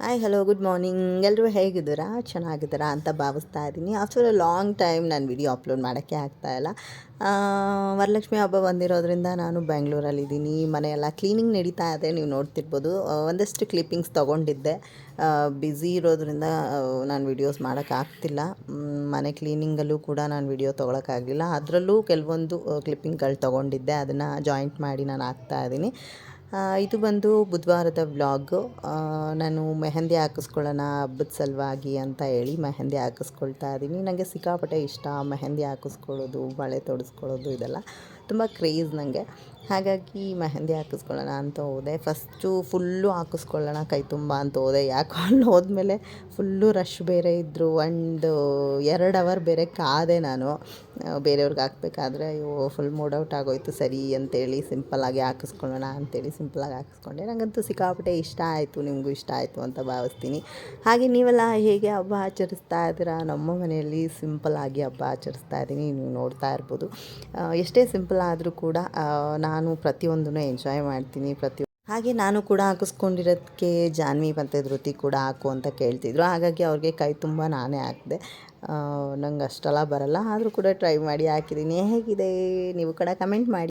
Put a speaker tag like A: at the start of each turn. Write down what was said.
A: Hi hello good morning ಎಲ್ಲರೂ ಹೇಗಿದ್ದೀರಾ? ಚೆನ್ನಾಗಿದ್ದೀರಾ ಅಂತ ಭಾವಿಸ್ತಾ ಇದ್ದೀನಿ. ಆಫ್ಟರ್ ಅ ಲಾಂಗ್ ಟೈಮ್ ನಾನು ವಿಡಿಯೋ ಅಪ್ಲೋಡ್ ಮಾಡೋಕ್ಕೆ ಆಗ್ತಾಯಿಲ್ಲ ವರಲಕ್ಷ್ಮಿ ಹಬ್ಬ ಬಂದಿರೋದ್ರಿಂದ ನಾನು ಬೆಂಗಳೂರಲ್ಲಿದ್ದೀನಿ ಮನೆಯೆಲ್ಲ ಕ್ಲೀನಿಂಗ್ ನಡೀತಾ ಇದೆ ನೀವು ನೋಡ್ತಿರ್ಬೋದು. ಒಂದಷ್ಟು ಕ್ಲಿಪ್ಪಿಂಗ್ಸ್ ತೊಗೊಂಡಿದ್ದೆ. ಬ್ಯುಸಿ ಇರೋದ್ರಿಂದ ನಾನು ವಿಡಿಯೋಸ್ ಮಾಡೋಕ್ಕಾಗ್ತಿಲ್ಲ ಮನೆ ಕ್ಲೀನಿಂಗಲ್ಲೂ ಕೂಡ ನಾನು ವಿಡಿಯೋ ತೊಗೊಳಕ್ಕಾಗಲಿಲ್ಲ ಅದರಲ್ಲೂ ಕೆಲವೊಂದು ಕ್ಲಿಪ್ಪಿಂಗ್ಗಳು ತೊಗೊಂಡಿದ್ದೆ. ಅದನ್ನು ಜಾಯಿಂಟ್ ಮಾಡಿ ನಾನು ಹಾಕ್ತಾ ಇದ್ದೀನಿ. ಆ, ಇದು ಬಂದು ಬುಧವಾರದ ವ್ಲಾಗು ನಾನು ಮೆಹಂದಿ ಹಾಕಿಸ್ಕೊಳ್ಳೋಣ ಹಬ್ಬದ ಸಲುವಾಗಿ ಅಂತ ಹೇಳಿ ಮೆಹಂದಿ ಹಾಕಿಸ್ಕೊಳ್ತಾ ಇದ್ದೀನಿ. ನನಗೆ ಸಿಕ್ಕಾಪಟ್ಟೆ ಇಷ್ಟ ಮೆಹಂದಿ ಹಾಕಿಸ್ಕೊಳ್ಳೋದು, ಬಳೆ ತೊಡಿಸ್ಕೊಳ್ಳೋದು ಇದೆಲ್ಲ. ತುಂಬ ಕ್ರೇಜ್ ನನಗೆ ಹಾಗಾಗಿ ಮೆಹಂದಿ ಹಾಕಿಸ್ಕೊಳ್ಳೋಣ ಅಂತ ಹೋದೆ. ಫಸ್ಟು ಫುಲ್ಲು ಹಾಕಿಸ್ಕೊಳ್ಳೋಣ ಕೈ ತುಂಬ ಅಂತ ಹೋದೆ. ಯಾಕೆ ಅಲ್ಲಿ ಹೋದ್ಮೇಲೆ ಫುಲ್ಲು ರಶ್ ಬೇರೆ ಇದ್ದರು. ಆ್ಯಂಡ್ ಎರಡು ಅವರ್ ಬೇರೆ ಕಾದೆ ನಾನು. ಬೇರೆಯವ್ರಿಗೆ ಹಾಕ್ಬೇಕಾದ್ರೆ ಅಯ್ಯೋ ಫುಲ್ ಮೂಡ್ ಔಟ್ ಆಗೋಯ್ತು ಸರಿ ಅಂತೇಳಿ ಸಿಂಪಲ್ಲಾಗಿ ಹಾಕಿಸ್ಕೊಳ್ಳೋಣ ಅಂತೇಳಿ ಸಿಂಪಲಾಗಿ ಹಾಕಿಸ್ಕೊಂಡೆ. ನನಗಂತೂ ಸಿಕ್ಕಾಪಟ್ಟೆ ಇಷ್ಟ ಆಯಿತು, ನಿಮಗೂ ಇಷ್ಟ ಆಯಿತು ಅಂತ ಭಾವಿಸ್ತೀನಿ. ಹಾಗೆ ನೀವೆಲ್ಲ ಹೇಗೆ ಹಬ್ಬ ಆಚರಿಸ್ತಾ ಇದ್ದೀರಾ? ನಮ್ಮ ಮನೆಯಲ್ಲಿ ಸಿಂಪಲಾಗಿ ಹಬ್ಬ ಆಚರಿಸ್ತಾ ಇದ್ದೀನಿ, ನೀವು ನೋಡ್ತಾ ಇರ್ಬೋದು. ಎಷ್ಟೇ ಸಿಂಪಲ್ ಆದರೂ ಕೂಡ ನಾನು ಪ್ರತಿಯೊಂದನ್ನು ಎಂಜಾಯ್ ಮಾಡ್ತೀನಿ, ಪ್ರತಿ ಹಾಗೆ ನಾನು ಕೂಡ ಹಾಕಿಸ್ಕೊಂಡಿರೋದಕ್ಕೆ ಜಾನ್ವಿ ಮತ್ತು ಧೃತಿ ಕೂಡ ಹಾಕು ಅಂತ ಕೇಳ್ತಿದ್ರು. ಹಾಗಾಗಿ ಅವ್ರಿಗೆ ಕೈ ತುಂಬ ನಾನೇ ಹಾಕಿದೆ. ನಂಗೆ ಅಷ್ಟೆಲ್ಲ ಬರಲ್ಲ. ಆದರೂ ಕೂಡ ಟ್ರೈ ಮಾಡಿ ಹಾಕಿದ್ದೀನಿ. ಹೇಗಿದೆ? ನೀವು ಕೂಡ ಕಮೆಂಟ್ ಮಾಡಿ.